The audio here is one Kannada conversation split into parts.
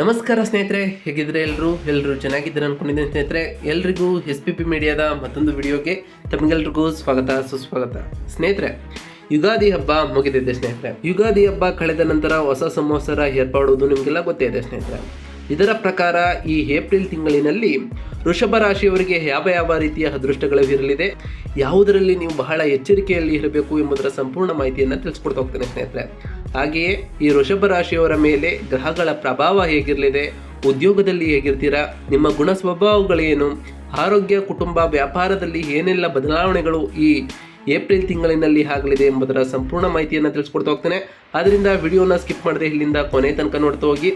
ನಮಸ್ಕಾರ ಸ್ನೇಹಿತರೆ, ಹೇಗಿದ್ರೆ ಎಲ್ಲರೂ ಎಲ್ಲರೂ ಚೆನ್ನಾಗಿದ್ದಾರೆ ಅನ್ಕೊಂಡಿದ್ದೀನಿ ಸ್ನೇಹಿತರೆ. ಎಲ್ರಿಗೂ ಎಸ್ ಪಿ ಪಿ ಮೀಡಿಯಾದ ಮತ್ತೊಂದು ವಿಡಿಯೋಗೆ ತಮಗೆಲ್ರಿಗೂ ಸ್ವಾಗತ, ಸುಸ್ವಾಗತ. ಸ್ನೇಹಿತರೆ, ಯುಗಾದಿ ಹಬ್ಬ ಮುಗಿದಿದೆ ಸ್ನೇಹಿತರೆ. ಯುಗಾದಿ ಹಬ್ಬ ಕಳೆದ ನಂತರ ಹೊಸ ಸಂವತ್ಸರ ಏರ್ಪಾಡುವುದು ನಿಮಗೆಲ್ಲ ಗೊತ್ತೇ ಇದೆ ಸ್ನೇಹಿತರೆ. ಇದರ ಪ್ರಕಾರ ಈ ಏಪ್ರಿಲ್ ತಿಂಗಳಿನಲ್ಲಿ ವೃಷಭ ರಾಶಿಯವರಿಗೆ ಯಾವ ಯಾವ ರೀತಿಯ ಅದೃಷ್ಟಗಳು ಇರಲಿದೆ, ಯಾವುದರಲ್ಲಿ ನೀವು ಬಹಳ ಎಚ್ಚರಿಕೆಯಲ್ಲಿ ಇರಬೇಕು ಎಂಬುದರ ಸಂಪೂರ್ಣ ಮಾಹಿತಿಯನ್ನು ತಿಳಿಸ್ಕೊಡ್ತಾ ಹೋಗ್ತೇನೆ ಸ್ನೇಹಿತರೆ. ಹಾಗೆಯೇ ಈ ವೃಷಭ ರಾಶಿಯವರ ಮೇಲೆ ಗ್ರಹಗಳ ಪ್ರಭಾವ ಹೇಗಿರಲಿದೆ, ಉದ್ಯೋಗದಲ್ಲಿ ಹೇಗಿರ್ತೀರಾ, ನಿಮ್ಮ ಗುಣ ಸ್ವಭಾವಗಳೇನು, ಆರೋಗ್ಯ, ಕುಟುಂಬ, ವ್ಯಾಪಾರದಲ್ಲಿ ಏನೆಲ್ಲ ಬದಲಾವಣೆಗಳು ಈ ಏಪ್ರಿಲ್ ತಿಂಗಳಿನಲ್ಲಿ ಆಗಲಿದೆ ಎಂಬುದರ ಸಂಪೂರ್ಣ ಮಾಹಿತಿಯನ್ನು ತಿಳಿಸ್ಕೊಡ್ತಾ ಹೋಗ್ತೇನೆ. ಆದ್ದರಿಂದ ವಿಡಿಯೋನ ಸ್ಕಿಪ್ ಮಾಡದೆ ಇಲ್ಲಿಂದ ಕೊನೆ ತನಕ ನೋಡ್ತಾ ಹೋಗಿ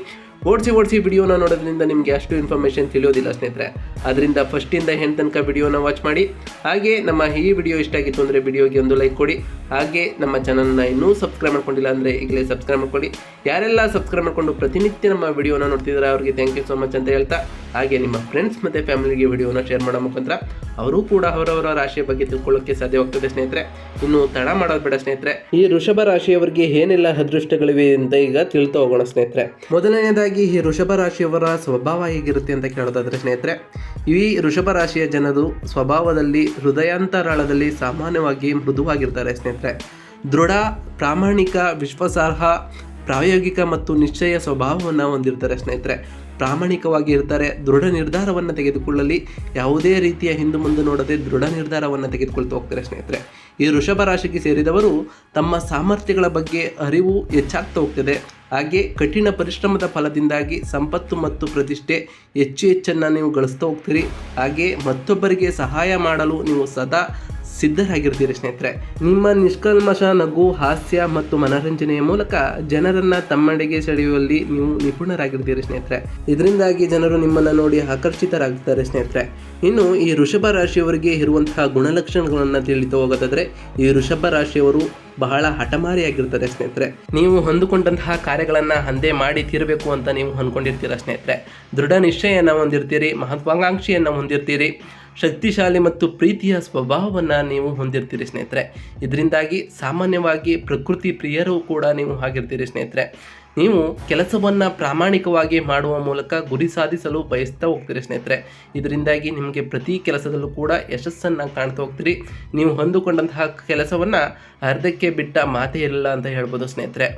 ಓಡಿಸಿ ಓಡಿಸಿ ವಿಡಿಯೋನ ನೋಡೋದ್ರಿಂದ ನಿಮಗೆ ಅಷ್ಟು ಇನ್ಫಾರ್ಮೇಷನ್ ತಿಳಿಯೋದಿಲ್ಲ ಸ್ನೇಹಿತರೆ. ಅದರಿಂದ ಫಸ್ಟಿಂದ ಹೆಣ್ಣು ತನಕ ವಿಡಿಯೋನ ವಾಚ್ ಮಾಡಿ. ಹಾಗೆ ನಮ್ಮ ಈ ವಿಡಿಯೋ ಇಷ್ಟ ಆಗಿತ್ತು ಅಂದರೆ ವಿಡಿಯೋಗೆ ಒಂದು ಲೈಕ್ ಕೊಡಿ. ಹಾಗೆ ನಮ್ಮ ಚಾನಲ್ನ ಇನ್ನೂ ಸಬ್ಸ್ಕ್ರೈಬ್ ಮಾಡ್ಕೊಂಡಿಲ್ಲ ಅಂದರೆ ಈಗಲೇ ಸಬ್ಸ್ಕ್ರೈಬ್ ಮಾಡ್ಕೊಳ್ಳಿ. ಯಾರೆಲ್ಲ ಸಬ್ಸ್ಕ್ರೈಬ್ ಮಾಡಿಕೊಂಡು ಪ್ರತಿನಿತ್ಯ ನಮ್ಮ ವಿಡಿಯೋನ ನೋಡ್ತಿದ್ದಾರೆ ಅವರಿಗೆ ಥ್ಯಾಂಕ್ ಯು ಸೊ ಮಚ್ ಅಂತ ಹೇಳ್ತಾ. ಹಾಗೆ ನಿಮ್ಮ ಫ್ರೆಂಡ್ಸ್ ಮತ್ತು ಫ್ಯಾಮಿಲಿಗೆ ವಿಡಿಯೋನ ಶೇರ್ ಮಾಡೋ ಮುಖಾಂತರ ಅವರು ಕೂಡ ಅವರವರ ರಾಶಿಯ ಬಗ್ಗೆ ತಿಳ್ಕೊಳ್ಳೋಕ್ಕೆ ಸಾಧ್ಯವಾಗ್ತದೆ ಸ್ನೇಹಿತರೆ. ಇನ್ನು ತಡ ಮಾಡೋದು ಬೇಡ ಸ್ನೇಹಿತರೆ. ಈ ವೃಷಭ ರಾಶಿಯವರಿಗೆ ಏನೆಲ್ಲ ಅದೃಷ್ಟಗಳಿವೆ ಅಂತ ಈಗ ತಿಳ್ತಾ ಹೋಗೋಣ ಸ್ನೇಹಿತರೆ. ಮೊದಲನೇದಾಗಿ ಈ ವೃಷಭ ರಾಶಿಯವರ ಸ್ವಭಾವ ಹೇಗಿರುತ್ತೆ ಅಂತ ಕೇಳೋದಾದರೆ, ಸ್ನೇಹಿತರೆ, ಈ ವೃಷಭ ರಾಶಿಯ ಜನರು ಸ್ವಭಾವದಲ್ಲಿ ಹೃದಯಾಂತರಾಳದಲ್ಲಿ ಸಾಮಾನ್ಯವಾಗಿ ಮೃದುವಾಗಿರ್ತಾರೆ, ಸ್ನೇಹಿತರೆ. ದೃಢ ಪ್ರಾಮಾಣಿಕ ವಿಶ್ವಾಸಾರ್ಹ ಪ್ರಾಯೋಗಿಕ ಮತ್ತು ನಿಶ್ಚಯ ಸ್ವಭಾವವನ್ನು ಹೊಂದಿರ್ತಾರೆ ಸ್ನೇಹಿತರೆ. ಪ್ರಾಮಾಣಿಕವಾಗಿ ಇರ್ತಾರೆ, ದೃಢ ನಿರ್ಧಾರವನ್ನು ತೆಗೆದುಕೊಳ್ಳಲಿ. ಯಾವುದೇ ರೀತಿಯ ಹಿಂದು ಮುಂದೆ ನೋಡದೆ ದೃಢ ನಿರ್ಧಾರವನ್ನು ತೆಗೆದುಕೊಳ್ತಾ ಹೋಗ್ತಾರೆ ಸ್ನೇಹಿತರೆ. ಈ ವೃಷಭ ರಾಶಿಗೆ ಸೇರಿದವರು ತಮ್ಮ ಸಾಮರ್ಥ್ಯಗಳ ಬಗ್ಗೆ ಅರಿವು ಹೆಚ್ಚಾಗ್ತಾ ಹೋಗ್ತದೆ. ಹಾಗೆ ಕಠಿಣ ಪರಿಶ್ರಮದ ಫಲದಿಂದಾಗಿ ಸಂಪತ್ತು ಮತ್ತು ಪ್ರತಿಷ್ಠೆ ಹೆಚ್ಚು ಹೆಚ್ಚನ್ನು ನೀವು ಗಳಿಸ್ತಾ ಹೋಗ್ತೀರಿ. ಹಾಗೆ ಮತ್ತೊಬ್ಬರಿಗೆ ಸಹಾಯ ಮಾಡಲು ನೀವು ಸದಾ ಸಿದ್ಧರಾಗಿರ್ತೀರಿ ಸ್ನೇಹಿತರೆ. ನಿಮ್ಮ ನಿಷ್ಕಲ್ಮಶ, ನಗು, ಹಾಸ್ಯ ಮತ್ತು ಮನರಂಜನೆಯ ಮೂಲಕ ಜನರನ್ನ ತಮ್ಮಡೆಗೆ ಸೆಳೆಯುವಲ್ಲಿ ನೀವು ನಿಪುಣರಾಗಿರ್ತೀರಿ ಸ್ನೇಹಿತರೆ. ಇದರಿಂದಾಗಿ ಜನರು ನಿಮ್ಮನ್ನು ನೋಡಿ ಆಕರ್ಷಿತರಾಗ್ತಾರೆ ಸ್ನೇಹಿತರೆ. ಇನ್ನು ಈ ವೃಷಭ ರಾಶಿಯವರಿಗೆ ಇರುವಂತಹ ಗುಣಲಕ್ಷಣಗಳನ್ನು ತಿಳಿದು ಹೋಗೋದಾದ್ರೆ ಈ ವೃಷಭ ರಾಶಿಯವರು ಬಹಳ ಹಠಮಾರಿಯಾಗಿರ್ತಾರೆ ಸ್ನೇಹಿತರೆ. ನೀವು ಹೊಂದಿಕೊಂಡಂತಹ ಕಾರ್ಯಗಳನ್ನು ಅಂದೇ ಮಾಡಿ ತೀರಬೇಕು ಅಂತ ನೀವು ಹೊಂದ್ಕೊಂಡಿರ್ತೀರ ಸ್ನೇಹಿತರೆ? ದೃಢ ನಿಶ್ಚಯನ ಹೊಂದಿರ್ತೀರಿ, ಮಹತ್ವಾಕಾಂಕ್ಷೆಯನ್ನು ಹೊಂದಿರ್ತೀರಿ, ಶಕ್ತಿಶಾಲಿ ಮತ್ತು ಪ್ರೀತಿಯ ಸ್ವಭಾವವನ್ನು ನೀವು ಹೊಂದಿರ್ತೀರಿ ಸ್ನೇಹಿತರೆ. ಇದರಿಂದಾಗಿ ಸಾಮಾನ್ಯವಾಗಿ ಪ್ರಕೃತಿ ಪ್ರಿಯರು ಕೂಡ ನೀವು ಆಗಿರ್ತೀರಿ ಸ್ನೇಹಿತರೆ. ನೀವು ಕೆಲಸವನ್ನು ಪ್ರಾಮಾಣಿಕವಾಗಿ ಮಾಡುವ ಮೂಲಕ ಗುರಿ ಸಾಧಿಸಲು ಬಯಸ್ತಾ ಹೋಗ್ತೀರಿ ಸ್ನೇಹಿತರೆ. ಇದರಿಂದಾಗಿ ನಿಮಗೆ ಪ್ರತಿ ಕೆಲಸದಲ್ಲೂ ಕೂಡ ಯಶಸ್ಸನ್ನು ಕಾಣ್ತಾ ಹೋಗ್ತೀರಿ. ನೀವು ಹೊಂದಿಕೊಂಡಂತಹ ಕೆಲಸವನ್ನು ಅರ್ಧಕ್ಕೆ ಬಿಟ್ಟ ಮಾತೇ ಇರಲ್ಲ ಅಂತ ಹೇಳ್ಬೋದು ಸ್ನೇಹಿತರೆ.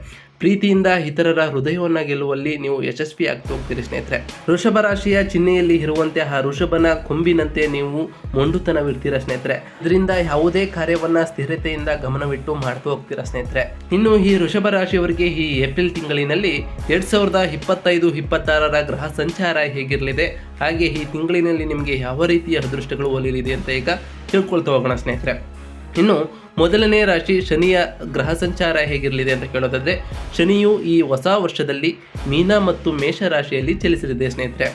ಪ್ರೀತಿಯಿಂದ ಇತರರ ಹೃದಯವನ್ನು ಗೆಲ್ಲುವಲ್ಲಿ ನೀವು ಯಶಸ್ವಿ ಆಗ್ತಾ ಹೋಗ್ತೀರಿ ಸ್ನೇಹಿತರೆ. ವೃಷಭ ರಾಶಿಯ ಚಿಹ್ನೆಯಲ್ಲಿ ಇರುವಂತೆ ಆ ವೃಷಭನ ಕೊಂಬಿನಂತೆ ನೀವು ಮೊಂಡುತನವಿರ್ತೀರ ಸ್ನೇಹಿತರೆ. ಇದರಿಂದ ಯಾವುದೇ ಕಾರ್ಯವನ್ನ ಸ್ಥಿರತೆಯಿಂದ ಗಮನವಿಟ್ಟು ಮಾಡ್ತಾ ಹೋಗ್ತೀರ ಸ್ನೇಹಿತರೆ. ಇನ್ನು ಈ ವೃಷಭ ರಾಶಿಯವರಿಗೆ ಈ ಏಪ್ರಿಲ್ ತಿಂಗಳಿನಲ್ಲಿ ಎರಡ್ ಸಾವಿರದ ಇಪ್ಪತ್ತೈದು, ಇಪ್ಪತ್ತಾರರ ಗ್ರಹ ಸಂಚಾರ ಹೇಗಿರಲಿದೆ? ಹಾಗೆ ಈ ತಿಂಗಳಿನಲ್ಲಿ ನಿಮಗೆ ಯಾವ ರೀತಿಯ ಅದೃಷ್ಟಗಳು ಒಲಿಯಲಿದೆ ಅಂತ ಈಗ ತಿಳ್ಕೊಳ್ತಾ ಹೋಗೋಣ ಸ್ನೇಹಿತರೆ. ಇನ್ನು ಮೊದಲನೇ ರಾಶಿ ಶನಿಯ ಗ್ರಹ ಸಂಚಾರ ಹೇಗಿರಲಿದೆ ಅಂತ ಕೇಳೋದಾದರೆ, ಶನಿಯು ಈ ಹೊಸ ವರ್ಷದಲ್ಲಿ ಮೀನ ಮತ್ತು ಮೇಷ ರಾಶಿಯಲ್ಲಿ ಚಲಿಸಲಿದೆ ಸ್ನೇಹಿತರೆ.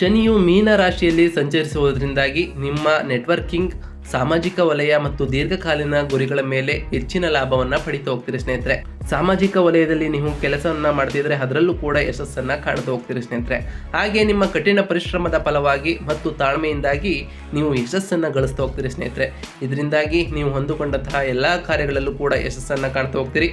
ಶನಿಯು ಮೀನ ರಾಶಿಯಲ್ಲಿ ಸಂಚರಿಸುವುದರಿಂದಾಗಿ ನಿಮ್ಮ ನೆಟ್ವರ್ಕಿಂಗ್, ಸಾಮಾಜಿಕ ವಲಯ ಮತ್ತು ದೀರ್ಘಕಾಲೀನ ಗುರಿಗಳ ಮೇಲೆ ಹೆಚ್ಚಿನ ಲಾಭವನ್ನು ಪಡಿತಾ ಹೋಗ್ತೀರಿ ಸ್ನೇಹಿತರೆ. ಸಾಮಾಜಿಕ ವಲಯದಲ್ಲಿ ನೀವು ಕೆಲಸವನ್ನು ಮಾಡ್ತಿದ್ರೆ ಅದರಲ್ಲೂ ಕೂಡ ಯಶಸ್ಸನ್ನು ಕಾಣ್ತಾ ಹೋಗ್ತೀರಿ ಸ್ನೇಹಿತರೆ. ಹಾಗೆ ನಿಮ್ಮ ಕಠಿಣ ಪರಿಶ್ರಮದ ಫಲವಾಗಿ ಮತ್ತು ತಾಳ್ಮೆಯಿಂದಾಗಿ ನೀವು ಯಶಸ್ಸನ್ನು ಗಳಿಸ್ತಾ ಹೋಗ್ತೀರಿ ಸ್ನೇಹಿತರೆ. ಇದರಿಂದಾಗಿ ನೀವು ಹೊಂದಿಕೊಂಡಂತಹ ಎಲ್ಲ ಕಾರ್ಯಗಳಲ್ಲೂ ಕೂಡ ಯಶಸ್ಸನ್ನು ಕಾಣ್ತಾ ಹೋಗ್ತೀರಿ.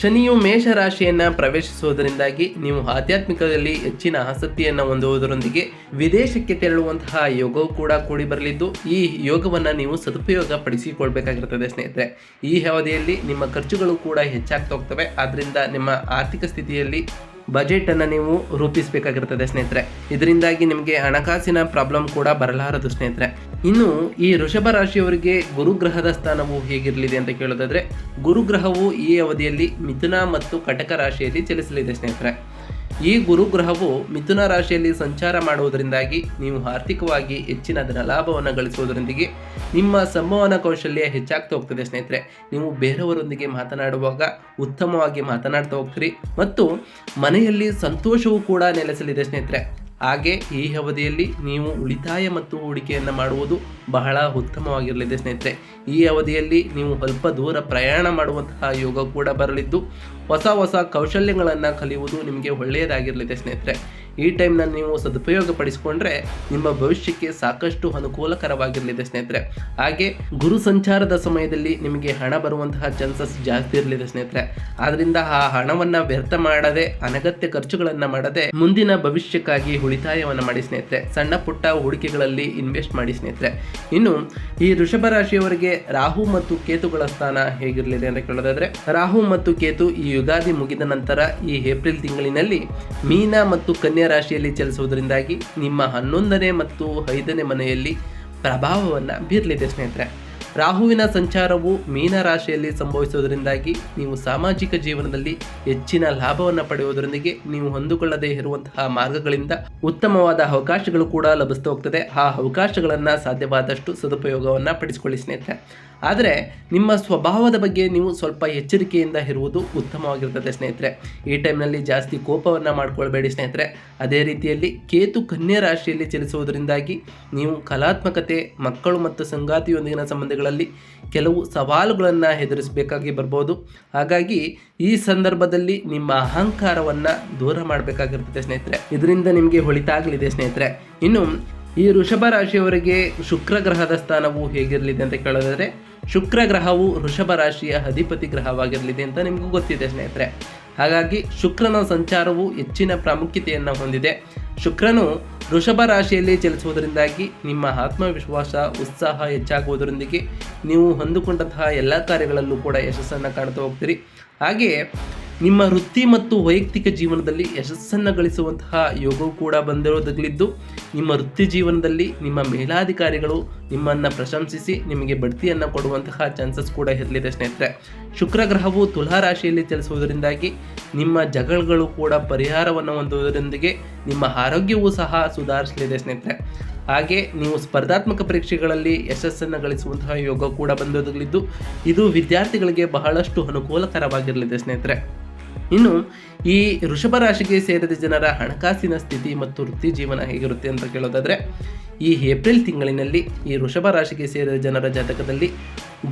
ಶನಿಯು ಮೇಷ ರಾಶಿಯನ್ನ ಪ್ರವೇಶಿಸುವುದರಿಂದಾಗಿ ನೀವು ಆಧ್ಯಾತ್ಮಿಕದಲ್ಲಿ ಹೆಚ್ಚಿನ ಆಸಕ್ತಿಯನ್ನು ಹೊಂದುವುದರೊಂದಿಗೆ ವಿದೇಶಕ್ಕೆ ತೆರಳುವಂತಹ ಯೋಗವು ಕೂಡ ಕೂಡಿ ಬರಲಿದ್ದು, ಈ ಯೋಗವನ್ನು ನೀವು ಸದುಪಯೋಗ ಪಡಿಸಿಕೊಳ್ಬೇಕಾಗಿರ್ತದೆ ಸ್ನೇಹಿತರೆ. ಈ ಅವಧಿಯಲ್ಲಿ ನಿಮ್ಮ ಖರ್ಚುಗಳು ಕೂಡ ಹೆಚ್ಚಾಗ್ತಾ ಹೋಗ್ತವೆ ಆದ್ದರಿಂದ ನಿಮ್ಮ ಆರ್ಥಿಕ ಸ್ಥಿತಿಯಲ್ಲಿ ಬಜೆಟ್ ಅನ್ನು ನೀವು ರೂಪಿಸಬೇಕಾಗಿರ್ತದೆ ಸ್ನೇಹಿತರೆ. ಇದರಿಂದಾಗಿ ನಿಮಗೆ ಹಣಕಾಸಿನ ಪ್ರಾಬ್ಲಮ್ ಕೂಡ ಬರಲಾರದು ಸ್ನೇಹಿತರೆ. ಇನ್ನು ಈ ವೃಷಭ ರಾಶಿಯವರಿಗೆ ಗುರುಗ್ರಹದ ಸ್ಥಾನವು ಹೇಗಿರಲಿದೆ ಅಂತ ಕೇಳೋದಾದ್ರೆ, ಗುರುಗ್ರಹವು ಈ ಅವಧಿಯಲ್ಲಿ ಮಿಥುನ ಮತ್ತು ಕಟಕ ರಾಶಿಯಲ್ಲಿ ಚಲಿಸಲಿದೆ ಸ್ನೇಹಿತರೆ. ಈ ಗುರುಗ್ರಹವು ಮಿಥುನ ರಾಶಿಯಲ್ಲಿ ಸಂಚಾರ ಮಾಡುವುದರಿಂದಾಗಿ ನೀವು ಆರ್ಥಿಕವಾಗಿ ಹೆಚ್ಚಿನ ಅದರ ಲಾಭವನ್ನು ಗಳಿಸುವುದರೊಂದಿಗೆ ನಿಮ್ಮ ಸಂವಹನ ಕೌಶಲ್ಯ ಹೆಚ್ಚಾಗ್ತಾ ಹೋಗ್ತದೆ ಸ್ನೇಹಿತರೆ. ನೀವು ಬೇರೆಯವರೊಂದಿಗೆ ಮಾತನಾಡುವಾಗ ಉತ್ತಮವಾಗಿ ಮಾತನಾಡ್ತಾ ಹೋಗ್ತೀರಿ ಮತ್ತು ಮನೆಯಲ್ಲಿ ಸಂತೋಷವೂ ಕೂಡ ನೆಲೆಸಲಿದೆ ಸ್ನೇಹಿತರೆ. ಹಾಗೆ ಈ ಅವಧಿಯಲ್ಲಿ ನೀವು ಉಳಿತಾಯ ಮತ್ತು ಹೂಡಿಕೆಯನ್ನು ಮಾಡುವುದು ಬಹಳ ಉತ್ತಮವಾಗಿರಲಿದೆ ಸ್ನೇಹಿತರೆ. ಈ ಅವಧಿಯಲ್ಲಿ ನೀವು ಅಲ್ಪ ದೂರ ಪ್ರಯಾಣ ಮಾಡುವಂತಹ ಯೋಗ ಕೂಡ ಬರಲಿದ್ದು, ಹೊಸ ಹೊಸ ಕೌಶಲ್ಯಗಳನ್ನು ಕಲಿಯುವುದು ನಿಮಗೆ ಒಳ್ಳೆಯದಾಗಿರಲಿದೆ ಸ್ನೇಹಿತರೆ. ಈ ಟೈಮ್ನ ನೀವು ಸದುಪಯೋಗ ಪಡಿಸಿಕೊಂಡ್ರೆ ನಿಮ್ಮ ಭವಿಷ್ಯಕ್ಕೆ ಸಾಕಷ್ಟು ಅನುಕೂಲಕರವಾಗಿರಲಿದೆ ಸ್ನೇಹಿತರೆ. ಹಾಗೆ ಗುರು ಸಂಚಾರದ ಸಮಯದಲ್ಲಿ ನಿಮಗೆ ಹಣ ಬರುವಂತಹ ಚಾನ್ಸಸ್ ಜಾಸ್ತಿ ಇರಲಿದೆ ಸ್ನೇಹಿತರೆ. ಆದ್ರಿಂದ ಆ ಹಣವನ್ನ ವ್ಯರ್ಥ ಮಾಡದೆ, ಅನಗತ್ಯ ಖರ್ಚುಗಳನ್ನ ಮಾಡದೆ ಮುಂದಿನ ಭವಿಷ್ಯಕ್ಕಾಗಿ ಉಳಿತಾಯವನ್ನ ಮಾಡಿ ಸ್ನೇಹಿತರೆ. ಸಣ್ಣ ಪುಟ್ಟ ಹೂಡಿಕೆಗಳಲ್ಲಿ ಇನ್ವೆಸ್ಟ್ ಮಾಡಿ ಸ್ನೇಹಿತರೆ. ಇನ್ನು ಈ ವೃಷಭ ರಾಶಿಯವರಿಗೆ ರಾಹು ಮತ್ತು ಕೇತುಗಳ ಸ್ಥಾನ ಹೇಗಿರಲಿದೆ ಅಂತ ಕೇಳೋದಾದ್ರೆ, ರಾಹು ಮತ್ತು ಕೇತು ಈ ಯುಗಾದಿ ಮುಗಿದ ನಂತರ ಈ ಏಪ್ರಿಲ್ ತಿಂಗಳಿನಲ್ಲಿ ಮೀನ ಮತ್ತು ಕನ್ಯಾ ರಾಶಿಯಲ್ಲಿ ಚಲಿಸುವುದರಿಂದಾಗಿ ನಿಮ್ಮ ಹನ್ನೊಂದನೇ ಮತ್ತು ಐದನೇ ಮನೆಯಲ್ಲಿ ಪ್ರಭಾವವನ್ನು ಬೀರಲಿದೆ ಸ್ನೇಹಿತರೆ. ರಾಹುವಿನ ಸಂಚಾರವು ಮೀನ ರಾಶಿಯಲ್ಲಿ ಸಂಭವಿಸುವುದರಿಂದಾಗಿ ನೀವು ಸಾಮಾಜಿಕ ಜೀವನದಲ್ಲಿ ಹೆಚ್ಚಿನ ಲಾಭವನ್ನು ಪಡೆಯುವುದರೊಂದಿಗೆ ನೀವು ಹೊಂದಿಕೊಳ್ಳದೇ ಇರುವಂತಹ ಮಾರ್ಗಗಳಿಂದ ಉತ್ತಮವಾದ ಅವಕಾಶಗಳು ಕೂಡ ಲಭಿಸ್ತಾ ಹೋಗ್ತದೆ. ಆ ಅವಕಾಶಗಳನ್ನು ಸಾಧ್ಯವಾದಷ್ಟು ಸದುಪಯೋಗವನ್ನು ಪಡಿಸಿಕೊಳ್ಳಿ ಸ್ನೇಹಿತರೆ. ಆದರೆ ನಿಮ್ಮ ಸ್ವಭಾವದ ಬಗ್ಗೆ ನೀವು ಸ್ವಲ್ಪ ಎಚ್ಚರಿಕೆಯಿಂದ ಇರುವುದು ಉತ್ತಮವಾಗಿರ್ತದೆ ಸ್ನೇಹಿತರೆ. ಈ ಟೈಮ್ನಲ್ಲಿ ಜಾಸ್ತಿ ಕೋಪವನ್ನು ಮಾಡ್ಕೊಳ್ಬೇಡಿ ಸ್ನೇಹಿತರೆ. ಅದೇ ರೀತಿಯಲ್ಲಿ ಕೇತು ಕನ್ಯಾ ರಾಶಿಯಲ್ಲಿ ಚಲಿಸುವುದರಿಂದಾಗಿ ನೀವು ಕಲಾತ್ಮಕತೆ, ಮಕ್ಕಳು ಮತ್ತು ಸಂಗಾತಿಯೊಂದಿಗಿನ ಸಂಬಂಧಗಳಲ್ಲಿ ಕೆಲವು ಸವಾಲುಗಳನ್ನು ಎದುರಿಸಬೇಕಾಗಿ ಬರ್ಬೋದು. ಹಾಗಾಗಿ ಈ ಸಂದರ್ಭದಲ್ಲಿ ನಿಮ್ಮ ಅಹಂಕಾರವನ್ನು ದೂರ ಮಾಡಬೇಕಾಗಿರ್ತದೆ ಸ್ನೇಹಿತರೆ. ಇದರಿಂದ ನಿಮಗೆ ಹೊಳಿತಾಗಲಿದೆ ಸ್ನೇಹಿತರೆ. ಇನ್ನು ಈ ವೃಷಭ ರಾಶಿಯವರಿಗೆ ಶುಕ್ರ ಗ್ರಹದ ಸ್ಥಾನವು ಹೇಗಿರಲಿದೆ ಅಂತ ಕೇಳೋದಾದ್ರೆ ಶುಕ್ರ ಗ್ರಹವು ವೃಷಭ ರಾಶಿಯ ಅಧಿಪತಿ ಗ್ರಹವಾಗಿರಲಿದೆ ಅಂತ ನಿಮಗೂ ಗೊತ್ತಿದೆ ಸ್ನೇಹಿತರೆ. ಹಾಗಾಗಿ ಶುಕ್ರನ ಸಂಚಾರವು ಹೆಚ್ಚಿನ ಪ್ರಾಮುಖ್ಯತೆಯನ್ನು ಹೊಂದಿದೆ. ಶುಕ್ರನು ವೃಷಭ ರಾಶಿಯಲ್ಲಿ ಚಲಿಸುವುದರಿಂದಾಗಿ ನಿಮ್ಮ ಆತ್ಮವಿಶ್ವಾಸ, ಉತ್ಸಾಹ ಹೆಚ್ಚಾಗುವುದರೊಂದಿಗೆ ನೀವು ಹೊಂದಿಕೊಂಡಂತಹ ಎಲ್ಲ ಕಾರ್ಯಗಳಲ್ಲೂ ಕೂಡ ಯಶಸ್ಸನ್ನು ಕಾಣ್ತಾ ಹೋಗ್ತೀರಿ. ಹಾಗೆಯೇ ನಿಮ್ಮ ವೃತ್ತಿ ಮತ್ತು ವೈಯಕ್ತಿಕ ಜೀವನದಲ್ಲಿ ಯಶಸ್ಸನ್ನು ಗಳಿಸುವಂತಹ ಯೋಗವು ಕೂಡ ಬಂದಿರೋದಾಗಲಿದ್ದು ನಿಮ್ಮ ವೃತ್ತಿ ಜೀವನದಲ್ಲಿ ನಿಮ್ಮ ಮೇಲಾಧಿಕಾರಿಗಳು ನಿಮ್ಮನ್ನು ಪ್ರಶಂಸಿಸಿ ನಿಮಗೆ ಬಡ್ತಿಯನ್ನು ಕೊಡುವಂತಹ ಚಾನ್ಸಸ್ ಕೂಡ ಇರಲಿದೆ ಸ್ನೇಹಿತರೆ. ಶುಕ್ರ ಗ್ರಹವು ತುಲಾ ರಾಶಿಯಲ್ಲಿ ಚಲಿಸುವುದರಿಂದಾಗಿ ನಿಮ್ಮ ಜಗಳಗಳು ಕೂಡ ಪರಿಹಾರವನ್ನು ಹೊಂದುವುದರೊಂದಿಗೆ ನಿಮ್ಮ ಆರೋಗ್ಯವೂ ಸಹ ಸುಧಾರಿಸಲಿದೆ ಸ್ನೇಹಿತರೆ. ಹಾಗೆ ನೀವು ಸ್ಪರ್ಧಾತ್ಮಕ ಪರೀಕ್ಷೆಗಳಲ್ಲಿ ಯಶಸ್ಸನ್ನು ಗಳಿಸುವಂತಹ ಯೋಗ ಕೂಡ ಬಂದೊದಗಲಿದ್ದು, ಇದು ವಿದ್ಯಾರ್ಥಿಗಳಿಗೆ ಬಹಳಷ್ಟು ಅನುಕೂಲಕರವಾಗಿರಲಿದೆ ಸ್ನೇಹಿತರೆ. ಇನ್ನು, ಈ ವೃಷಭ ರಾಶಿಗೆ ಸೇರಿದ ಜನರ ಹಣಕಾಸಿನ ಸ್ಥಿತಿ ಮತ್ತು ವೃತ್ತಿ ಜೀವನ ಹೇಗಿರುತ್ತೆ ಅಂತ ಕೇಳೋದಾದರೆ, ಈ ಏಪ್ರಿಲ್ ತಿಂಗಳಿನಲ್ಲಿ ಈ ವೃಷಭ ರಾಶಿಗೆ ಸೇರಿದ ಜನರ ಜಾತಕದಲ್ಲಿ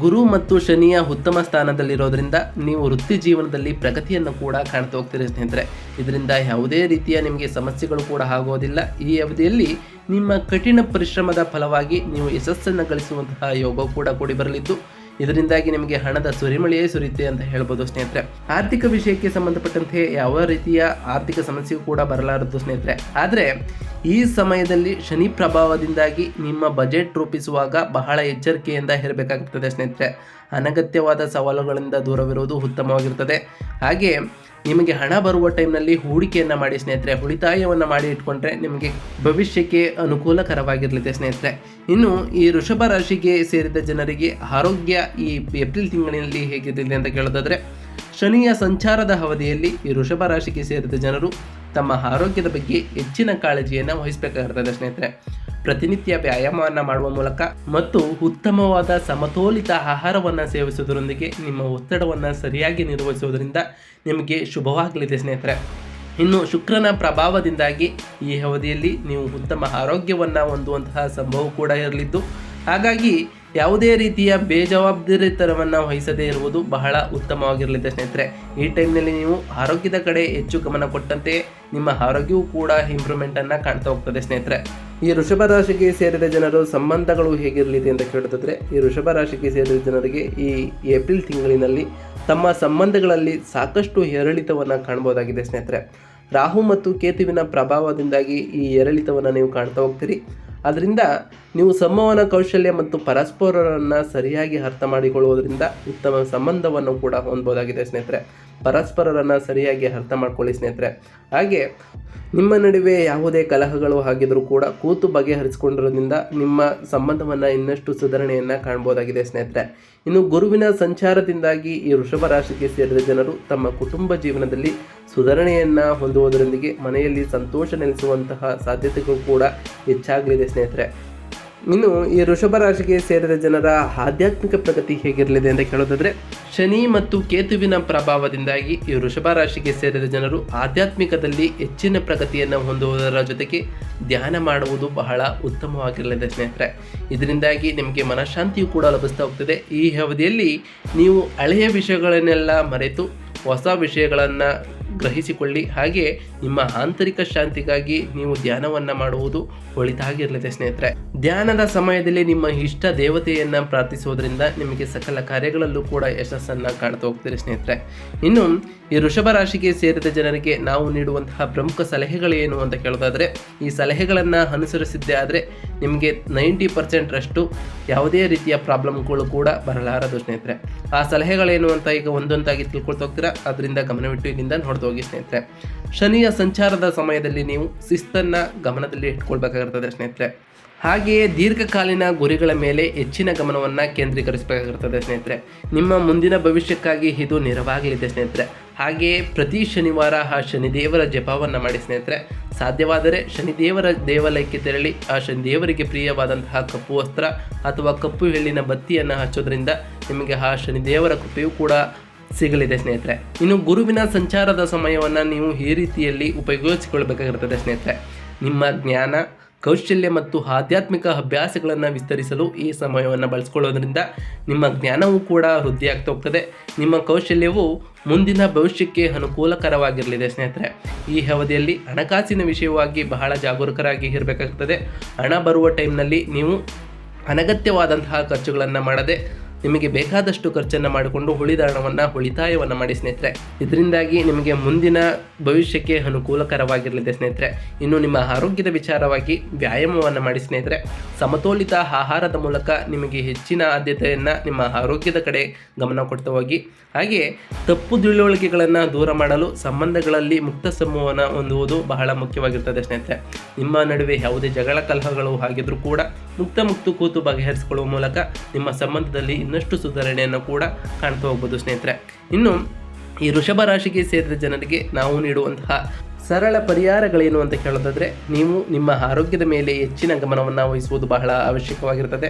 ಗುರು ಮತ್ತು ಶನಿಯ ಉತ್ತಮ ಸ್ಥಾನದಲ್ಲಿರೋದ್ರಿಂದ ನೀವು ವೃತ್ತಿ ಜೀವನದಲ್ಲಿ ಪ್ರಗತಿಯನ್ನು ಕೂಡ ಕಾಣ್ತಾ ಹೋಗ್ತೀರಿ ಸ್ನೇಹಿತರೆ. ಇದರಿಂದ ಯಾವುದೇ ರೀತಿಯ ನಿಮಗೆ ಸಮಸ್ಯೆಗಳು ಕೂಡ ಆಗೋದಿಲ್ಲ. ಈ ಅವಧಿಯಲ್ಲಿ ನಿಮ್ಮ ಕಠಿಣ ಪರಿಶ್ರಮದ ಫಲವಾಗಿ ನೀವು ಯಶಸ್ಸನ್ನು ಗಳಿಸುವಂತಹ ಯೋಗ ಕೂಡ ಕೂಡಿ ಬರಲಿದ್ದು ಇದರಿಂದಾಗಿ ನಿಮಗೆ ಹಣದ ಸುರಿಮಳೆಯೇ ಸುರಿಯುತ್ತೆ ಅಂತ ಹೇಳ್ಬೋದು ಸ್ನೇಹಿತರೆ. ಆರ್ಥಿಕ ವಿಷಯಕ್ಕೆ ಸಂಬಂಧಪಟ್ಟಂತೆ ಯಾವ ರೀತಿಯ ಆರ್ಥಿಕ ಸಮಸ್ಯೆಯೂ ಕೂಡ ಬರಲಾರದು ಸ್ನೇಹಿತರೆ. ಆದರೆ ಈ ಸಮಯದಲ್ಲಿ ಶನಿ ಪ್ರಭಾವದಿಂದಾಗಿ ನಿಮ್ಮ ಬಜೆಟ್ ರೂಪಿಸುವಾಗ ಬಹಳ ಎಚ್ಚರಿಕೆಯಿಂದ ಇರಬೇಕಾಗುತ್ತದೆ ಸ್ನೇಹಿತರೆ. ಅನಗತ್ಯವಾದ ಸವಾಲುಗಳಿಂದ ದೂರವಿರುವುದು ಉತ್ತಮವಾಗಿರುತ್ತದೆ. ಹಾಗೆ ನಿಮಗೆ ಹಣ ಬರುವ ಟೈಮ್ನಲ್ಲಿ ಹೂಡಿಕೆಯನ್ನು ಮಾಡಿ ಸ್ನೇಹಿತರೆ, ಉಳಿತಾಯವನ್ನು ಮಾಡಿ ಇಟ್ಕೊಂಡ್ರೆ ನಿಮಗೆ ಭವಿಷ್ಯಕ್ಕೆ ಅನುಕೂಲಕರವಾಗಿರಲಿದೆ ಸ್ನೇಹಿತರೆ. ಇನ್ನು ಈ ವೃಷಭ ರಾಶಿಗೆ ಸೇರಿದ ಜನರಿಗೆ ಆರೋಗ್ಯ ಈ ಏಪ್ರಿಲ್ ತಿಂಗಳಿನಲ್ಲಿ ಹೇಗಿರಲಿದೆ ಅಂತ ಕೇಳೋದಾದರೆ, ಶನಿಯ ಸಂಚಾರದ ಅವಧಿಯಲ್ಲಿ ಈ ವೃಷಭ ರಾಶಿಗೆ ಸೇರಿದ ಜನರು ತಮ್ಮ ಆರೋಗ್ಯದ ಬಗ್ಗೆ ಹೆಚ್ಚಿನ ಕಾಳಜಿಯನ್ನು ವಹಿಸಬೇಕಾಗಿರ್ತದೆ ಸ್ನೇಹಿತರೆ. ಪ್ರತಿನಿತ್ಯ ವ್ಯಾಯಾಮವನ್ನು ಮಾಡುವ ಮೂಲಕ ಮತ್ತು ಉತ್ತಮವಾದ ಸಮತೋಲಿತ ಆಹಾರವನ್ನು ಸೇವಿಸುವುದರೊಂದಿಗೆ ನಿಮ್ಮ ಒತ್ತಡವನ್ನು ಸರಿಯಾಗಿ ನಿರ್ವಹಿಸುವುದರಿಂದ ನಿಮಗೆ ಶುಭವಾಗಲಿದೆ ಸ್ನೇಹಿತರೆ. ಇನ್ನು ಶುಕ್ರನ ಪ್ರಭಾವದಿಂದಾಗಿ ಈ ಅವಧಿಯಲ್ಲಿ ನೀವು ಉತ್ತಮ ಆರೋಗ್ಯವನ್ನು ಹೊಂದುವಂತಹ ಸಂಭವ ಕೂಡ ಇರಲಿದ್ದು, ಹಾಗಾಗಿ ಯಾವುದೇ ರೀತಿಯ ಬೇಜವಾಬ್ದಾರಿತನವನ್ನು ವಹಿಸದೇ ಇರುವುದು ಬಹಳ ಉತ್ತಮವಾಗಿರಲಿದೆ ಸ್ನೇಹಿತರೆ. ಈ ಟೈಮ್ನಲ್ಲಿ ನೀವು ಆರೋಗ್ಯದ ಕಡೆ ಹೆಚ್ಚು ಗಮನ ಕೊಟ್ಟಂತೆ ನಿಮ್ಮ ಆರೋಗ್ಯವೂ ಕೂಡ ಇಂಪ್ರೂವ್ಮೆಂಟನ್ನು ಕಾಣ್ತಾ ಹೋಗ್ತದೆ ಸ್ನೇಹಿತರೆ. ಈ ವೃಷಭ ರಾಶಿಗೆ ಸೇರಿದ ಜನರು ಸಂಬಂಧಗಳು ಹೇಗಿರಲಿದೆ ಅಂತ ಕೇಳಿದ್ರೆ ಈ ವೃಷಭ ರಾಶಿಗೆ ಸೇರಿದ ಜನರಿಗೆ ಈ ಏಪ್ರಿಲ್ ತಿಂಗಳಿನಲ್ಲಿ ತಮ್ಮ ಸಂಬಂಧಗಳಲ್ಲಿ ಸಾಕಷ್ಟು ಏರಿಳಿತವನ್ನು ಕಾಣ್ಬೋದಾಗಿದೆ ಸ್ನೇಹಿತರೆ. ರಾಹು ಮತ್ತು ಕೇತುವಿನ ಪ್ರಭಾವದಿಂದಾಗಿ ಈ ಏರಿಳಿತವನ್ನು ನೀವು ಕಾಣ್ತಾ ಹೋಗ್ತೀರಿ. ಅದರಿಂದ ನೀವು ಸಂವಹನ ಕೌಶಲ್ಯ ಮತ್ತು ಪರಸ್ಪರರನ್ನು ಸರಿಯಾಗಿ ಅರ್ಥ ಮಾಡಿಕೊಳ್ಳುವುದರಿಂದ ಉತ್ತಮ ಸಂಬಂಧವನ್ನು ಕೂಡ ಹೊಂದಬಹುದಾಗಿದೆ ಸ್ನೇಹಿತರೆ. ಪರಸ್ಪರರನ್ನು ಸರಿಯಾಗಿ ಅರ್ಥ ಮಾಡ್ಕೊಳ್ಳಿ, ಸ್ನೇಹಿತರೆ. ಹಾಗೆ, ನಿಮ್ಮ ನಡುವೆ ಯಾವುದೇ ಕಲಹಗಳು ಆಗಿದ್ರೂ ಕೂಡ ಕೂತು ಬಗೆಹರಿಸಿಕೊಂಡಿರೋದ್ರಿಂದ ನಿಮ್ಮ ಸಂಬಂಧವನ್ನು ಇನ್ನಷ್ಟು ಸುಧಾರಣೆಯನ್ನು ಕಾಣ್ಬೋದಾಗಿದೆ, ಸ್ನೇಹಿತರೆ. ಇನ್ನು ಗುರುವಿನ ಸಂಚಾರದಿಂದಾಗಿ ಈ ವೃಷಭ ರಾಶಿಗೆ ಸೇರಿದ ಜನರು ತಮ್ಮ ಕುಟುಂಬ ಜೀವನದಲ್ಲಿ ಸುಧಾರಣೆಯನ್ನು ಹೊಂದುವುದರೊಂದಿಗೆ ಮನೆಯಲ್ಲಿ ಸಂತೋಷ ನೆಲೆಸುವಂತಹ ಸಾಧ್ಯತೆಗಳು ಕೂಡ ಹೆಚ್ಚಾಗಲಿದೆ, ಸ್ನೇಹಿತರೆ. ಇನ್ನು ಈ ವೃಷಭ ರಾಶಿಗೆ ಸೇರಿದ ಜನರ ಆಧ್ಯಾತ್ಮಿಕ ಪ್ರಗತಿ ಹೇಗಿರಲಿದೆ ಅಂತ ಕೇಳೋದಾದ್ರೆ, ಶನಿ ಮತ್ತು ಕೇತುವಿನ ಪ್ರಭಾವದಿಂದಾಗಿ ಈ ವೃಷಭ ರಾಶಿಗೆ ಸೇರಿದ ಜನರು ಆಧ್ಯಾತ್ಮಿಕದಲ್ಲಿ ಹೆಚ್ಚಿನ ಪ್ರಗತಿಯನ್ನು ಹೊಂದುವುದರ ಜೊತೆಗೆ ಧ್ಯಾನ ಮಾಡುವುದು ಬಹಳ ಉತ್ತಮವಾಗಿರಲಿದೆ ಸ್ನೇಹಿತರೆ. ಇದರಿಂದಾಗಿ ನಿಮಗೆ ಮನಃಶಾಂತಿಯು ಕೂಡ ಲಭಿಸ್ತಾ ಹೋಗ್ತದೆ. ಈ ಅವಧಿಯಲ್ಲಿ ನೀವು ಹಳೆಯ ವಿಷಯಗಳನ್ನೆಲ್ಲ ಮರೆತು ಹೊಸ ವಿಷಯಗಳನ್ನು ಗ್ರಹಿಸಿಕೊಳ್ಳಿ. ಹಾಗೆ ನಿಮ್ಮ ಆಂತರಿಕ ಶಾಂತಿಗಾಗಿ ನೀವು ಧ್ಯಾನವನ್ನು ಮಾಡುವುದು ಒಳಿತಾಗಿರಲಿದೆ ಸ್ನೇಹಿತರೆ. ಧ್ಯಾನದ ಸಮಯದಲ್ಲಿ ನಿಮ್ಮ ಇಷ್ಟ ದೇವತೆಯನ್ನು ಪ್ರಾರ್ಥಿಸುವುದರಿಂದ ನಿಮಗೆ ಸಕಲ ಕಾರ್ಯಗಳಲ್ಲೂ ಕೂಡ ಯಶಸ್ಸನ್ನು ಕಾಣ್ತಾ ಹೋಗ್ತೀರಿ ಸ್ನೇಹಿತರೆ. ಇನ್ನು ಈ ವೃಷಭ ರಾಶಿಗೆ ಸೇರಿದ ಜನರಿಗೆ ನಾವು ನೀಡುವಂತಹ ಪ್ರಮುಖ ಸಲಹೆಗಳೇನು ಅಂತ ಕೇಳೋದಾದ್ರೆ, ಈ ಸಲಹೆಗಳನ್ನು ಅನುಸರಿಸಿದ್ದೇ ಆದರೆ ನಿಮಗೆ ನೈಂಟಿ ಪರ್ಸೆಂಟ್ರಷ್ಟು ಯಾವುದೇ ರೀತಿಯ ಪ್ರಾಬ್ಲಮ್ಗಳು ಕೂಡ ಬರಲಾರದು ಸ್ನೇಹಿತರೆ. ಆ ಸಲಹೆಗಳೇನು ಅಂತ ಈಗ ಒಂದೊಂದಾಗಿ ತಿಳ್ಕೊಳ್ತಾ ಹೋಗ್ತೀರಾ? ಅದರಿಂದ ಗಮನವಿಟ್ಟು ಇಲ್ಲಿಂದ ನೋಡ್ತಾ ಹೋಗಿ ಸ್ನೇಹಿತರೆ. ಶನಿಯ ಸಂಚಾರದ ಸಮಯದಲ್ಲಿ ನೀವು ಶಿಸ್ತನ್ನು ಗಮನದಲ್ಲಿ ಇಟ್ಕೊಳ್ಬೇಕಾಗಿರ್ತದೆ ಸ್ನೇಹಿತರೆ. ಹಾಗೆಯೇ ದೀರ್ಘಕಾಲೀನ ಗುರಿಗಳ ಮೇಲೆ ಹೆಚ್ಚಿನ ಗಮನವನ್ನು ಕೇಂದ್ರೀಕರಿಸಬೇಕಾಗಿರ್ತದೆ ಸ್ನೇಹಿತರೆ. ನಿಮ್ಮ ಮುಂದಿನ ಭವಿಷ್ಯಕ್ಕಾಗಿ ಇದು ನೆರವಾಗಲಿದೆ ಸ್ನೇಹಿತರೆ. ಹಾಗೆಯೇ ಪ್ರತಿ ಶನಿವಾರ ಆ ಶನಿದೇವರ ಜಪವನ್ನು ಮಾಡಿ ಸ್ನೇಹಿತರೆ. ಸಾಧ್ಯವಾದರೆ ಶನಿದೇವರ ದೇವಾಲಯಕ್ಕೆ ತೆರಳಿ, ಆ ಶನಿದೇವರಿಗೆ ಪ್ರಿಯವಾದಂತಹ ಕಪ್ಪು ವಸ್ತ್ರ ಅಥವಾ ಕಪ್ಪು ಹೆಳ್ಳಿನ ಬತ್ತಿಯನ್ನು ಹಚ್ಚೋದ್ರಿಂದ ನಿಮಗೆ ಆ ಶನಿದೇವರ ಕೃಪೆಯೂ ಕೂಡ ಸಿಗಲಿದೆ ಸ್ನೇಹಿತರೆ. ಇನ್ನು ಗುರುವಿನ ಸಂಚಾರದ ಸಮಯವನ್ನು ನೀವು ಈ ರೀತಿಯಲ್ಲಿ ಉಪಯೋಗಿಸಿಕೊಳ್ಬೇಕಾಗಿರ್ತದೆ ಸ್ನೇಹಿತರೆ. ನಿಮ್ಮ ಜ್ಞಾನ, ಕೌಶಲ್ಯ ಮತ್ತು ಆಧ್ಯಾತ್ಮಿಕ ಅಭ್ಯಾಸಗಳನ್ನು ವಿಸ್ತರಿಸಲು ಈ ಸಮಯವನ್ನು ಬಳಸ್ಕೊಳ್ಳೋದ್ರಿಂದ ನಿಮ್ಮ ಜ್ಞಾನವೂ ಕೂಡ ವೃದ್ಧಿಯಾಗ್ತಾ ಹೋಗ್ತದೆ. ನಿಮ್ಮ ಕೌಶಲ್ಯವು ಮುಂದಿನ ಭವಿಷ್ಯಕ್ಕೆ ಅನುಕೂಲಕರವಾಗಿರಲಿದೆ ಸ್ನೇಹಿತರೆ. ಈ ಅವಧಿಯಲ್ಲಿ ಹಣಕಾಸಿನ ವಿಷಯವಾಗಿ ಬಹಳ ಜಾಗರೂಕರಾಗಿ ಇರಬೇಕಾಗ್ತದೆ. ಹಣ ಬರುವ ಟೈಮ್ನಲ್ಲಿ ನೀವು ಅನಗತ್ಯವಾದಂತಹ ಖರ್ಚುಗಳನ್ನು ಮಾಡದೆ ನಿಮಗೆ ಬೇಕಾದಷ್ಟು ಖರ್ಚನ್ನು ಮಾಡಿಕೊಂಡು ಉಳಿದ ಹಣವನ್ನು ಉಳಿತಾಯವನ್ನು ಮಾಡಿ ಸ್ನೇಹಿತರೆ. ಇದರಿಂದಾಗಿ ನಿಮಗೆ ಮುಂದಿನ ಭವಿಷ್ಯಕ್ಕೆ ಅನುಕೂಲಕರವಾಗಿರಲಿದೆ ಸ್ನೇಹಿತರೆ. ಇನ್ನು ನಿಮ್ಮ ಆರೋಗ್ಯದ ವಿಚಾರವಾಗಿ ವ್ಯಾಯಾಮವನ್ನು ಮಾಡಿ ಸ್ನೇಹಿತರೆ. ಸಮತೋಲಿತ ಆಹಾರದ ಮೂಲಕ ನಿಮಗೆ ಹೆಚ್ಚಿನ ಆದ್ಯತೆಯನ್ನು ನಿಮ್ಮ ಆರೋಗ್ಯದ ಕಡೆ ಗಮನ ಕೊಡ್ತಾ ಹೋಗಿ. ಹಾಗೆಯೇ ತಪ್ಪು ತಿಳುವಳಿಕೆಗಳನ್ನು ದೂರ ಮಾಡಲು ಸಂಬಂಧಗಳಲ್ಲಿ ಮುಕ್ತ ಸಮೂಹನ ಹೊಂದುವುದು ಬಹಳ ಮುಖ್ಯವಾಗಿರ್ತದೆ ಸ್ನೇಹಿತರೆ. ನಿಮ್ಮ ನಡುವೆ ಯಾವುದೇ ಜಗಳ, ಕಲಹಗಳು ಆಗಿದ್ರೂ ಕೂಡ ಮುಕ್ತ ಮುಕ್ತ ಕೂತು ಬಗೆಹರಿಸಿಕೊಳ್ಳುವ ಮೂಲಕ ನಿಮ್ಮ ಸಂಬಂಧದಲ್ಲಿ ಇನ್ನಷ್ಟು ಸುಧಾರಣೆಯನ್ನು ಕೂಡ ಕಾಣ್ತಾ ಹೋಗ್ಬೋದು ಸ್ನೇಹಿತರೆ. ಇನ್ನು ಈ ವೃಷಭ ರಾಶಿಗೆ ಸೇರಿದ ಜನರಿಗೆ ನಾವು ನೀಡುವಂತಹ ಸರಳ ಪರಿಹಾರಗಳೇನು ಅಂತ ಕೇಳೋದಾದರೆ, ನೀವು ನಿಮ್ಮ ಆರೋಗ್ಯದ ಮೇಲೆ ಹೆಚ್ಚಿನ ಗಮನವನ್ನು ವಹಿಸುವುದು ಬಹಳ ಅವಶ್ಯಕವಾಗಿರುತ್ತದೆ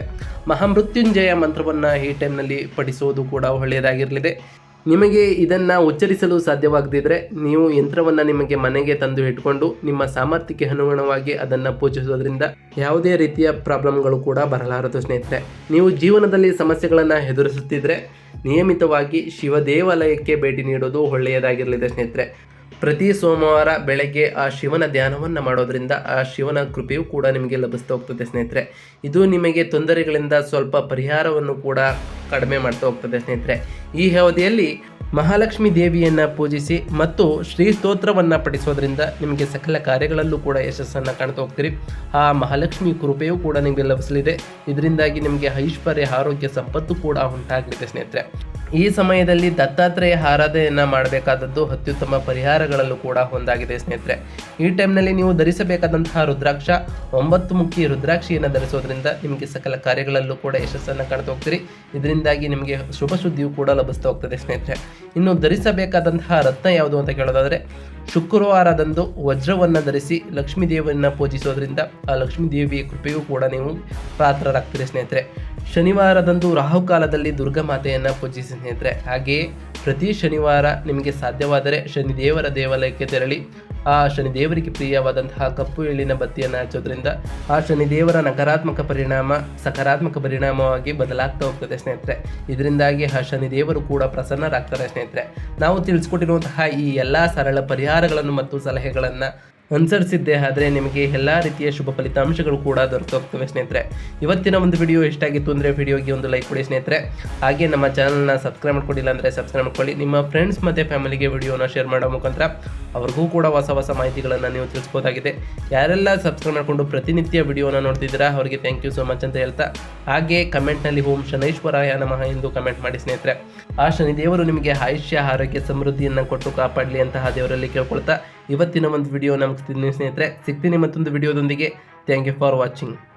ಮಹಾಮೃತ್ಯುಂಜಯ ಮಂತ್ರವನ್ನು ಈ ಟೈಮ್ನಲ್ಲಿ ಪಠಿಸುವುದು ಕೂಡ ಒಳ್ಳೆಯದಾಗಿರಲಿದೆ. ನಿಮಗೆ ಇದನ್ನು ಉಚ್ಚರಿಸಲು ಸಾಧ್ಯವಾಗದಿದ್ದರೆ ನೀವು ಯಂತ್ರವನ್ನು ನಿಮಗೆ ಮನೆಗೆ ತಂದು ಇಟ್ಕೊಂಡು ನಿಮ್ಮ ಸಾಮರ್ಥ್ಯಕ್ಕೆ ಅನುಗುಣವಾಗಿ ಅದನ್ನು ಪೂಜಿಸೋದ್ರಿಂದ ಯಾವುದೇ ರೀತಿಯ ಪ್ರಾಬ್ಲಮ್ಗಳು ಕೂಡ ಬರಲಾರದು ಸ್ನೇಹಿತರೆ. ನೀವು ಜೀವನದಲ್ಲಿ ಸಮಸ್ಯೆಗಳನ್ನು ಎದುರಿಸುತ್ತಿದ್ದರೆ ನಿಯಮಿತವಾಗಿ ಶಿವ ದೇವಾಲಯಕ್ಕೆ ಭೇಟಿ ನೀಡೋದು ಒಳ್ಳೆಯದಾಗಿರಲಿದೆ ಸ್ನೇಹಿತರೆ. ಪ್ರತಿ ಸೋಮವಾರ ಬೆಳಗ್ಗೆ ಆ ಶಿವನ ಧ್ಯಾನವನ್ನು ಮಾಡೋದ್ರಿಂದ ಆ ಶಿವನ ಕೃಪೆಯೂ ಕೂಡ ನಿಮಗೆ ಲಭಿಸ್ತಾ ಹೋಗ್ತದೆ ಸ್ನೇಹಿತರೆ. ಇದು ನಿಮಗೆ ತೊಂದರೆಗಳಿಂದ ಸ್ವಲ್ಪ ಪರಿಹಾರವನ್ನು ಕೂಡ ಕಡಿಮೆ ಮಾಡ್ತಾ ಹೋಗ್ತದೆ ಸ್ನೇಹಿತರೆ. ಈ ಅವಧಿಯಲ್ಲಿ ಮಹಾಲಕ್ಷ್ಮಿ ದೇವಿಯನ್ನು ಪೂಜಿಸಿ ಮತ್ತು ಶ್ರೀ ಸ್ತೋತ್ರವನ್ನು ಪಠಿಸೋದ್ರಿಂದ ನಿಮಗೆ ಸಕಲ ಕಾರ್ಯಗಳಲ್ಲೂ ಕೂಡ ಯಶಸ್ಸನ್ನು ಕಾಣ್ತಾ ಹೋಗ್ತೀರಿ. ಆ ಮಹಾಲಕ್ಷ್ಮಿ ಕೃಪೆಯೂ ಕೂಡ ನಿಮಗೆ ಲಭಿಸಲಿದೆ ಇದರಿಂದಾಗಿ ನಿಮಗೆ ಐಶ್ವರ್ಯ, ಆರೋಗ್ಯ, ಸಂಪತ್ತು ಕೂಡ ಉಂಟಾಗಲಿದೆ ಸ್ನೇಹಿತರೆ. ಈ ಸಮಯದಲ್ಲಿ ದತ್ತಾತ್ರೇಯ ಆರಾಧನೆಯನ್ನು ಮಾಡಬೇಕಾದದ್ದು ಅತ್ಯುತ್ತಮ ಪರಿಹಾರಗಳಲ್ಲೂ ಕೂಡ ಒಂದಾಗಿದೆ ಸ್ನೇಹಿತರೆ. ಈ ಟೈಮ್ನಲ್ಲಿ ನೀವು ಧರಿಸಬೇಕಾದಂತಹ ರುದ್ರಾಕ್ಷ, ಒಂಬತ್ತು ಮುಖಿ ರುದ್ರಾಕ್ಷಿಯನ್ನು ಧರಿಸೋದ್ರಿಂದ ನಿಮಗೆ ಸಕಲ ಕಾರ್ಯಗಳಲ್ಲೂ ಕೂಡ ಯಶಸ್ಸನ್ನು ಕಾಣ್ತಾ ಹೋಗ್ತೀರಿ. ಇದರಿಂದಾಗಿ ನಿಮಗೆ ಶುಭ ಸುದ್ದಿಯೂ ಕೂಡ ಲಭಿಸ್ತಾ ಹೋಗ್ತದೆ ಸ್ನೇಹಿತರೆ. ಇನ್ನು ಧರಿಸಬೇಕಾದಂತಹ ರತ್ನ ಯಾವುದು ಅಂತ ಕೇಳೋದಾದರೆ, ಶುಕ್ರವಾರದಂದು ವಜ್ರವನ್ನು ಧರಿಸಿ ಲಕ್ಷ್ಮೀ ದೇವಿಯನ್ನು ಪೂಜಿಸೋದ್ರಿಂದ ಆ ಲಕ್ಷ್ಮೀ ದೇವಿಯ ಕೃಪೆಯೂ ಕೂಡ ನೀವು ಪಾತ್ರರಾಗ್ತೀರಿ ಸ್ನೇಹಿತರೆ. ಶನಿವಾರದಂದು ರಾಹುಕಾಲದಲ್ಲಿ ದುರ್ಗಾಮಾತೆಯನ್ನು ಪೂಜಿಸಿ ಸ್ನೇಹಿತರೆ ಹಾಗೆಯೇ ಪ್ರತಿ ಶನಿವಾರ ನಿಮಗೆ ಸಾಧ್ಯವಾದರೆ ಶನಿದೇವರ ದೇವಾಲಯಕ್ಕೆ ತೆರಳಿ, ಆ ಶನಿದೇವರಿಗೆ ಪ್ರಿಯವಾದಂತಹ ಕಪ್ಪು ಎಳ್ಳಿನ ಬತ್ತಿಯನ್ನು ಹಚ್ಚೋದ್ರಿಂದ ಆ ಶನಿದೇವರ ನಕಾರಾತ್ಮಕ ಪರಿಣಾಮ, ಸಕಾರಾತ್ಮಕ ಪರಿಣಾಮವಾಗಿ ಬದಲಾಗ್ತಾ ಹೋಗ್ತದೆ ಸ್ನೇಹಿತರೆ. ಇದರಿಂದಾಗಿ ಆ ಶನಿದೇವರು ಕೂಡ ಪ್ರಸನ್ನರಾಗ್ತಾರೆ ಸ್ನೇಹಿತರೆ. ನಾವು ತಿಳಿಸ್ಕೊಟ್ಟಿರುವಂತಹ ಈ ಎಲ್ಲ ಸರಳ ಪರಿಹಾರಗಳನ್ನು ಮತ್ತು ಸಲಹೆಗಳನ್ನು ಅನುಸರಿಸಿದ್ದೆ, ಆದರೆ ನಿಮಗೆ ಎಲ್ಲ ರೀತಿಯ ಶುಭ ಫಲಿತಾಂಶಗಳು ಕೂಡ ದೊರಕೋಗ್ತವೆ ಸ್ನೇಹಿತರೆ. ಇವತ್ತಿನ ಒಂದು ವಿಡಿಯೋ ಎಷ್ಟಾಗಿತ್ತು ಅಂದರೆ ವಿಡಿಯೋಗೆ ಒಂದು ಲೈಕ್ ಕೊಡಿ ಸ್ನೇಹಿತರೆ. ಹಾಗೆ ನಮ್ಮ ಚಾನಲ್ನ ಸಬ್ಸ್ಕ್ರೈಬ್ ಮಾಡ್ಕೊಂಡಿಲ್ಲ ಅಂದರೆ ಸಬ್ಸ್ಕ್ರೈಬ್ ಮಾಡ್ಕೊಳ್ಳಿ. ನಿಮ್ಮ ಫ್ರೆಂಡ್ಸ್ ಮತ್ತು ಫ್ಯಾಮಿಲಿಗೆ ವಿಡಿಯೋನ ಶೇರ್ ಮಾಡೋ ಮುಖಾಂತರ ಅವ್ರಿಗೂ ಕೂಡ ಹೊಸ ಹೊಸ ಮಾಹಿತಿಗಳನ್ನು ನೀವು ತಿಳಿಸ್ಬೋದಾಗಿದೆ. ಯಾರೆಲ್ಲ ಸಬ್ಸ್ಕ್ರೈಬ್ ಮಾಡಿಕೊಂಡು ಪ್ರತಿನಿತ್ಯ ವಿಡಿಯೋನ ನೋಡ್ತಿದ್ದೀರಾ, ಅವರಿಗೆ ಥ್ಯಾಂಕ್ ಯು ಸೋ ಮಚ್ ಅಂತ ಹೇಳ್ತಾ, ಹಾಗೆ ಕಮೆಂಟ್ನಲ್ಲಿ ಓಂ ಶನೈಶ್ವರಾಯ ನಮಃ ಎಂದು ಕಮೆಂಟ್ ಮಾಡಿ ಸ್ನೇಹಿತರೆ. ಆ ಶನಿ ದೇವರು ನಿಮಗೆ ಆಯುಷ್ಯ, ಆರೋಗ್ಯ, ಸಮೃದ್ಧಿಯನ್ನು ಕೊಟ್ಟು ಕಾಪಾಡಲಿ ಅಂತಹ ದೇವರಲ್ಲಿ ಕೇಳ್ಕೊಳ್ತಾ ಇವತ್ತಿನ ಒಂದು ವಿಡಿಯೋ ನಮ್ಗೆ ಸ್ನೇಹಿತರೆ ಸಿಗ್ತೀನಿ ಮತ್ತೊಂದು ವಿಡಿಯೋದೊಂದಿಗೆ ಥ್ಯಾಂಕ್ ಯು ಫಾರ್ ವಾಚಿಂಗ್